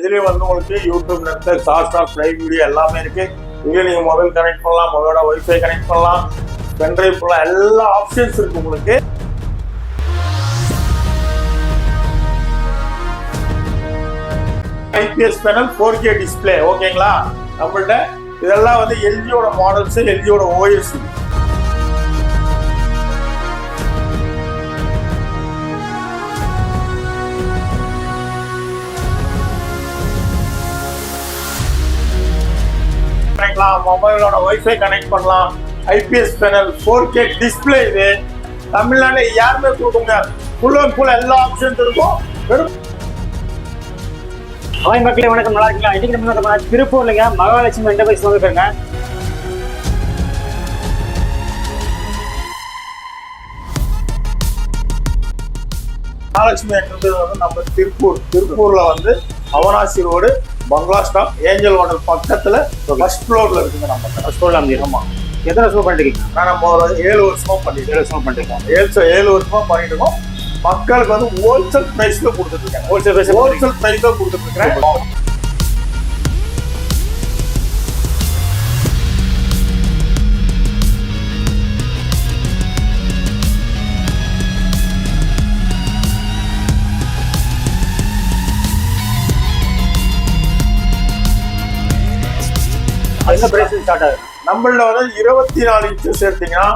இதுலயும் வந்து உங்களுக்கு YouTube Netflix Hotstar Prime Video எல்லாமே இருக்கு. இங்கே நீங்க மொபைல் கனெக்ட் பண்ணலாம் மொபைலோட ஒய்ஃபை கனெக்ட் பண்ணலாம் பென்ட்ரைவ் பண்ணலாம் எல்லா ஆப்ஷன்ஸ் இருக்கு உங்களுக்கு. IPS panel four K display ஓகேங்களா நம்மள்ட்ட இதெல்லாம் வந்து எல்ஜியோட மாடல்ஸ் எல்ஜியோட ஓஎஸ் பண்ணிக்கலாம் மொபைலோட ஒய்ஃபை கனெக்ட் பண்ணலாம் IPS panel four K display இது. தமிழ்நாடு யாருமே கொடுக்க முடியாது ஃபுல் அண்ட் ஃபுல் எல்லா ஆப்ஷன்ஸ் இருக்கும். வெறும் ஹாய் மக்களே வணக்கம். நல்லா இருக்கலாம் இன்னைக்கு நம்ம பண்ணலாம் திருப்பூர்லங்க மகாலட்சுமி என்டர்பிரைஸ் வந்து இருக்காங்க மகாலட்சுமி என்ட்ரன்ஸ் வந்து நம்ம திருப்பூர். திருப்பூர்ல வந்து Avinashi road bungalow stop angel hotel பக்கத்துல ஃபர்ஸ்ட் ஃப்ளோர்ல இருக்குங்க நம்ம சொல்லலாம் ஆமா. எத்தனை வருஷமா பண்ணிருக்கீங்க? நான் நம்ம ஒரு ஏழு வருஷமா பண்ணிட்டு ஏழு வருஷமா பண்ணிருக்கோம். ஏழு ஏழு வருஷமா பண்ணிட்டு இருக்கோம் மக்களுக்கு வந்து ஹோல்சேல் பிரைஸ்ல கொடுத்துட்டு இருக்கேன் ஹோல்சேல் பிரைஸ் ஹோல்சேல் பிரைஸ்ல கொடுத்துட்டு ஸ்டார்ட் ஆகுது. நம்மள்ட வந்து இருபத்தி நாலு இன்ச்சஸ் எடுத்தீங்கன்னா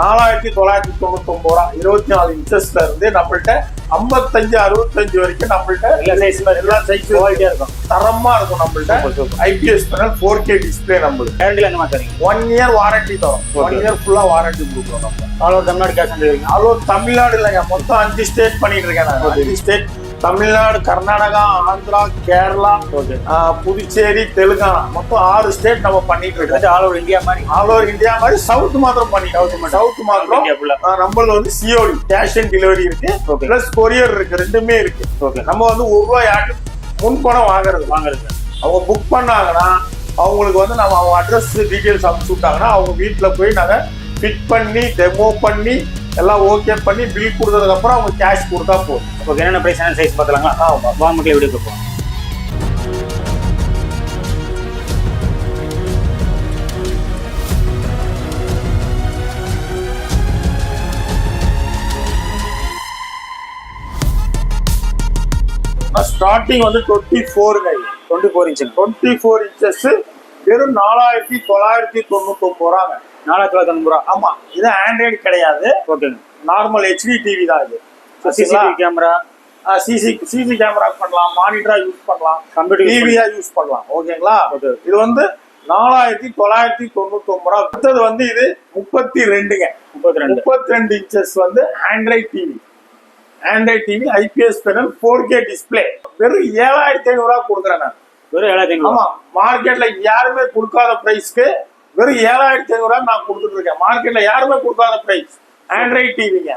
நாலாயிரத்தி தொள்ளாயிரத்தி தொண்ணூத்தி ஒன்பது ரூபா இருபத்தி நாலு இன்ச்சஸ்ல இருந்து நம்மள்ட்ட ஐம்பத்தஞ்சு அறுபத்தஞ்சு வரைக்கும் நம்மள்ட்ட எல்லா எல்லா சைஸ் குவாலிட்டியா இருக்கும். தரமா இருக்கும் நம்மள்ட்ட. IPS panel four K display நம்மளுக்கு. கேரண்டில என்ன தரீங்க ஒன் இயர் வாரண்டி தரும். ஒன். இயர் ஃபுல்லா வாரண்டி கொடுக்குறோம் நம்ம. All over Tamil Nadu cash on delivery Tamil Nadu இல்லைங்க. மொத்தம் அஞ்சு ஸ்டேட் பண்ணிட்டு இருக்கேன் நான். அஞ்சு ஸ்டேட் தமிழ்நாடு கர்நாடகா ஆந்திரா கேரளா புதுச்சேரி தெலுங்கானா. மொத்தம் ஆறு ஸ்டேட் நம்ம பண்ணிட்டு இருக்கோம். ஆல் ஓவர் இந்தியா மாதிரி. ஆல் ஓவர் இந்தியா மாதிரி சவுத் மாத்திரம் பண்ணிட்டு சவுத் சவுத் மாத்திரம். இந்தியா ஃபுல்லா ஆஹ், நம்மள வந்து சிஓடி கேஷ் அண்ட் டெலிவரி இருக்கு. பிளஸ் கொரியர் இருக்கு. ரெண்டுமே இருக்கு. ஓகே நம்ம வந்து ஒரு ரூபாய் யாருக்கு முன்பணம் வாங்குறது. வாங்குறது. அவங்க புக் பண்ணாங்கன்னா அவங்களுக்கு வந்து நம்ம அவங்க அட்ரஸ் டீட்டெயில்ஸ் அனுப்பிச்சு விட்டாங்கன்னா அவங்க வீட்டில் போய் நாங்கள் ஃபிட் பண்ணி டெமோ பண்ணி எல்லாம் ஓகே பண்ணி பில் கொடுத்ததுக்கு அப்புறம் அவங்க கேஷ் கொடுத்தா போதும். ஓகே என்னென்ன பிரைஸ் என்ன சைஸ் பார்த்தலாங்களா ஆமா வா மக்களே வீடியோ போவோம் ஸ்டார்டிங் வந்து டுவெண்ட்டி ஃபோருங்க டுவெண்ட்டி ஃபோர் இன்ச்சுங்க டுவெண்ட்டி ஃபோர் இன்ச்சஸ் வெறும் நாலாயிரத்தி தொள்ளாயிரத்தி தொண்ணூத்தி ஒன்பது ரூபாங்க. நாலாயிரத்தி தொள்ளாயிரத்தி ஐம்பது ரூபா. ஆமா இது ஆண்ட்ராய்டு கிடையாது. ஓகேங்க நார்மல் ஹெச்டி டிவி தான் இது CCTV camera CC CC camera பண்ணலாம் மானிட்டரா யூஸ் பண்ணலாம் கம்ப்யூட்டர் டிவியா யூஸ் பண்ணலாம். ஓகேங்களா? ஓகே இது வந்து நாலாயிரத்தி தொள்ளாயிரத்தி தொண்ணூத்தி ஒன்பது ரூபா. அடுத்தது வந்து இது முப்பத்தி ரெண்டுங்க. முப்பத்தி ரெண்டு. முப்பத்தி ரெண்டு இன்ச்சஸ் வந்து Android TV Android TV IPS panel four K display வெறும் ஏழாயிரத்தி ஐநூறு ரூபா கொடுக்குறேன் நான். வெறும் ஏழாயிரத்தி ஐநூறு ஆமா மார்க்கெட்ல யாருமே கொடுக்காத பிரைஸ்க்கு வெறும் ஏழாயிரத்தி ஐநூறு ரூபா நான் கொடுத்துட்டு இருக்கேன். மார்க்கெட்ல யாருமே கொடுக்காத பிரைஸ் ஆண்ட்ராய்ட் டிவிங்க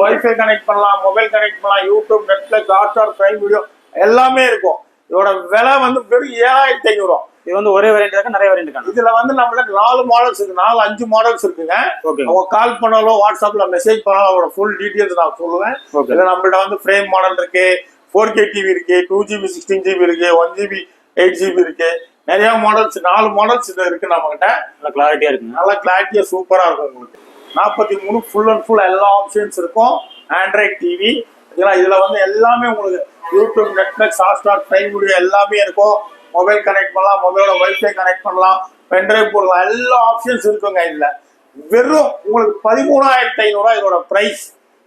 வைஃபை கனெக்ட் பண்ணலாம் மொபைல் கனெக்ட் பண்ணலாம் YouTube Netflix Hotstar Prime Video எல்லாமே இருக்கும். இதோட விலை வந்து வெறும் ஏழாயிரத்தி ஐநூறு. ரூபா இது வந்து ஒரே வேரியன்ட் இருக்கா நிறைய வேரியன்ட் இருக்காங்க இதுல வந்து நம்மளுக்கு நாலு மாடல்ஸ் இருக்கு. நாலு அஞ்சு மாடல்ஸ் இருக்குங்க. ஓகே கால் பண்ணாலும் வாட்ஸ்அப்ல மெசேஜ் பண்ணாலும் அவரோட ஃபுல் டீடைல்ஸ் நான் சொல்லுவேன். இதுல நம்மள்ட்ட வந்து ஃப்ரேம் மாடல் இருக்கு. ஃபோர் கே டிவி இருக்கு டூ ஜிபி சிக்ஸ்டீன் ஜிபி இருக்கு ஒன் ஜிபி எயிட் ஜிபி இருக்கு. நிறைய மாடல்ஸ் நாலு மாடல்ஸ் இது இருக்கு நம்ம கிட்ட நல்லா கிளாரிட்டியா இருக்குங்க நல்லா கிளாரிட்டியா சூப்பரா இருக்கும் உங்களுக்கு. நாற்பத்தி மூணு ஃபுல் அண்ட் ஃபுல் எல்லா ஆப்ஷன்ஸ் இருக்கும். ஆண்ட்ராய்ட் டிவி இதெல்லாம் இதுல வந்து எல்லாமே உங்களுக்கு YouTube Netflix Hotstar Prime Video எல்லாமே இருக்கும். மொபைல் கனெக்ட் பண்ணலாம். மொபைலோட வைஃபை கனெக்ட் பண்ணலாம். பென்ட்ரைவ் போடலாம். எல்லா ஆப்ஷன்ஸ் இருக்குங்க இதுல. வெறும் உங்களுக்கு பதிமூணாயிரத்தி ஐநூறுரூவா இதோட பிரைஸ்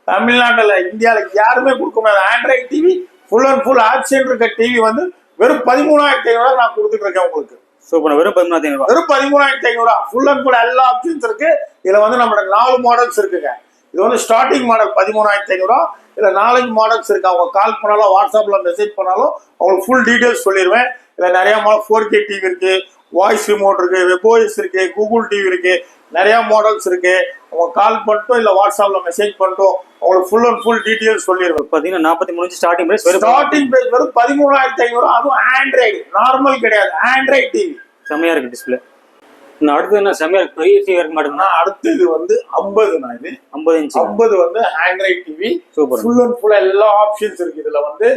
தமிழ்நாட்டுல இந்தியாவில் யாருமே கொடுக்க முடியாது. Android TV full and full option இருக்க டிவி வந்து வெறும் பதிமூணாயிரத்தி ஐநூறுரூவா நான் கொடுத்துட்டு இருக்கேன் உங்களுக்கு. சூப்பர். வெறும் பதிமூணாயிரத்தி வெறும் பதிமூணாயிரத்தி ஐநூறுரூவா ஃபுல் அண்ட் ஃபுல் எல்லா ஆப்ஷன்ஸ் இருக்கு. இதுல வந்து நம்மளோட நாலு மாடல்ஸ் இருக்குங்க. இது வந்து ஸ்டார்டிங் மாடல் பதிமூணாயிரத்தி ஐநூறுரூவா இதுல நாலஞ்சு மாடல்ஸ் இருக்கு. அவங்க கால் பண்ணாலும் வாட்ஸ்அப்ல மெசேஜ் பண்ணாலும் அவங்களுக்கு ஃபுல் டீடைல்ஸ் சொல்லிடுவேன் இதுல நிறைய மாடல் ஃபோர் கே டிவி இருக்கு. வாய்ஸ் ரிமோட் இருக்கு. வெப்ஓஎஸ் இருக்கு. கூகுள் டிவி இருக்கு. நிறைய மாடல்ஸ் இருக்கு. அவங்க கால் பண்ணிட்டோம் இல்ல வாட்ஸ்அப்ல மெசேஜ் பண்ணிட்டோம் அவங்களுக்கு ஃபுல் அண்ட் ஃபுல் டீடைல்ஸ் சொல்லிடுவேன். பாத்தீங்கன்னா நாற்பத்தி மூணு ஸ்டார்டிங் பிரைஸ் ஸ்டார்டிங் பிரைஸ் வெறும் பதிமூணாயிரத்தி ஐநூறு அதுவும் ஆண்ட்ராய்டு நார்மல் கிடையாது ஆண்ட்ராய்டு டிவி செம்மையா இருக்கு டிஸ்பிளே அடுத்து என்ன? செம்மையா இருக்கு. பெரிய டிவி இருக்க மாட்டேங்குது. ஆனா அடுத்து இது வந்து ஐம்பது நான் இது. ஐம்பது இன்ச்சு. ஐம்பது வந்து Android TV super. Full and full எல்லா ஆப்ஷன்ஸ் இருக்கு. இதுல வந்து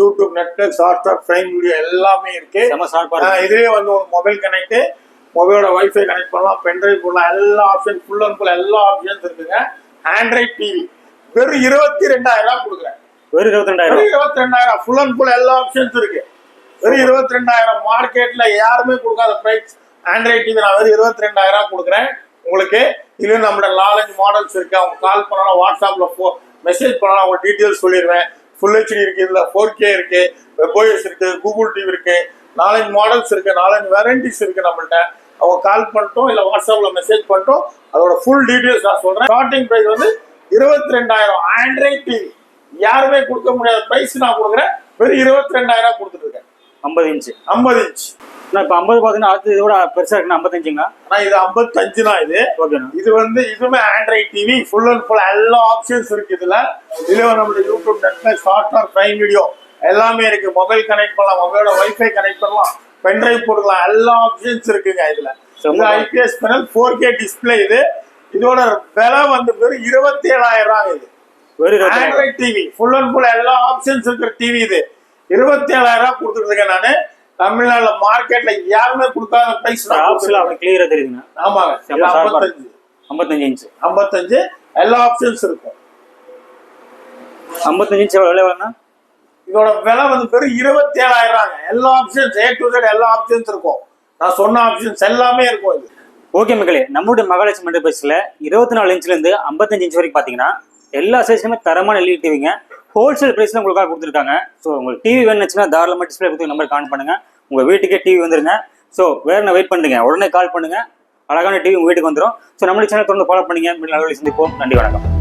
YouTube Netflix Hotstar Prime Video எல்லாமே இருக்கு. இதுலயே வந்து ஒரு மொபைல் கனெக்ட் மொபைலோட வைஃபை கனெக்ட் பண்ணலாம் பென்ட்ரைவ் போடலாம் எல்லா ஆப்ஷன் ஃபுல் அண்ட் ஃபுல் எல்லா ஆப்ஷன்ஸ் இருக்குங்க. ஆண்ட்ராய்ட் டிவி வெறும் இருபத்தி ரெண்டாயிரம் கொடுக்குறேன். வெறும் இருபத்தி ரெண்டாயிரம் இருபத்தி ரெண்டாயிரம் ஃபுல் அண்ட் ஃபுல் எல்லா ஆப்ஷன்ஸ் இருக்கு. வெறும் இருபத்தி ரெண்டாயிரம் மார்க்கெட்ல யாருமே கொடுக்காத பிரைஸ் ஆண்ட்ராய்ட் டிவி நான் வெறும் இருபத்தி ரெண்டாயிரம் கொடுக்குறேன். உங்களுக்கு இது நம்மளோட நாலஞ்சு மாடல்ஸ் இருக்கு. அவங்க கால் பண்ணலாம் வாட்ஸ்அப்ல ஃபோ மெசேஜ் பண்ணலாம் அவங்க டீட்டெயில்ஸ் சொல்லிடுவேன். ஃபுல் ஹெச்டி இருக்கு இதுல ஃபோர் கே இருக்கு வெப்ஓஎஸ் இருக்கு கூகுள் டிவி இருக்கு. நாலஞ்சு மாடல்ஸ் இருக்கு நாலஞ்சு வெரைட்டிஸ் இருக்கு நம்மள்ட்ட. அவங்க கால் பண்ணிட்டோம் இல்ல வாட்ஸ்அப்ல மெசேஜ் பண்ணிட்டோம். அதோட ஃபுல் டீட்டெயில்ஸ் நான் சொல்றேன். ஸ்டார்டிங் பிரைஸ் வந்து இருபத்தி ரெண்டாயிரம் ஆண்ட்ராய்ட் டிவி யாருமே கொடுக்க முடியாத பிரைஸ் நான் கொடுக்குறேன். வெறும் இருபத்தி ரெண்டாயிரம் கொடுத்துட்டு இருக்கேன் ஐம்பது இன்ச்சு ஐம்பது இன்ச் நான் இப்போ ஐம்பது பார்த்தீங்கன்னா அடுத்து இதோட பெருசா இருக்குன்னா ஐம்பத்தஞ்சுங்களா? ஆனா இது ஐம்பத்தஞ்சு தான் இது. ஓகேண்ணா இது வந்து இதுவுமே Android TV full and full எல்லா ஆப்ஷன்ஸ் இருக்கு இதுல. இதுல நம்மளுடைய YouTube Netflix Hotstar Prime Video எல்லாமே இருக்கு. மொபைல் கனெக்ட் பண்ணலாம். மொபைலோட வைஃபை கனெக்ட் பண்ணலாம். பென்ட்ரைவ் போட்டுக்கலாம் எல்லா ஆப்ஷன்ஸ் இருக்குங்க இதுல. இது. IPS panel four K display இது. இதோட விலை வந்து வெறும் இருபத்தி ஏழாயிரம் ரூபாய் இது Android TV full and full எல்லா ஆப்ஷன்ஸ் இருக்கிற டிவி இது. இருபத்தி ஏழாயிரம் ரூபாய் கொடுத்துட்டு இருக்கேன் நானு. தமிழ்நாட்டுல மார்க்கெட்ல யாருமே கொடுக்காத பிரைஸ் கிளியரா தெரியுதுங்க ஆமாங்க. ஐம்பத்தஞ்சு ஐம்பத்தஞ்சு இன்ச்சு ஐம்பத்தஞ்சு எல்லா ஆப்ஷன்ஸ் இருக்கும். ஐம்பத்தஞ்சு இன்ச்சு எவ்வளோ இதோட விலை வந்து வெறும் இருபத்தி ஏழாயிரம் எல்லா ஆப்ஷன்ஸ் ஏ டு Z எல்லா ஆப்ஷன்ஸ் இருக்கும். நான் சொன்ன ஆப்ஷன்ஸ் எல்லாமே இருக்கும் இது. ஓகே மக்களே நம்மளுடைய மகாலட்சுமி என்டர்பிரைஸில் இருபத்தி நாலு இன்ச்லேருந்து ஐம்பத்தஞ்சு இன்ச் வரைக்கும் பார்த்தீங்கன்னா எல்லா சைஸ்லுமே தரமான எல்இடி டிவிங்க ஹோல்சேல் ப்ரைஸில் உங்களுக்காக கொடுத்துருக்காங்க. ஸோ உங்களுக்கு டிவி வேணுச்சுன்னா தாராளமாக டிஸ்பிளே கொடுத்து நம்பர் கான் பண்ணுங்க. உங்கள் வீட்டுக்கே டிவி வந்துருங்க. ஸோ வேறு என்ன வெயிட் பண்ணுங்க? உடனே கால் பண்ணுங்க. அழகான டிவி உங்கள் வீட்டுக்கு வந்துடும் ஸோ நம்மளுடைய சேனல் தொடர்ந்து ஃபாலோ பண்ணுங்க. நல்ல சந்திப்போம். நன்றி வணக்கம்.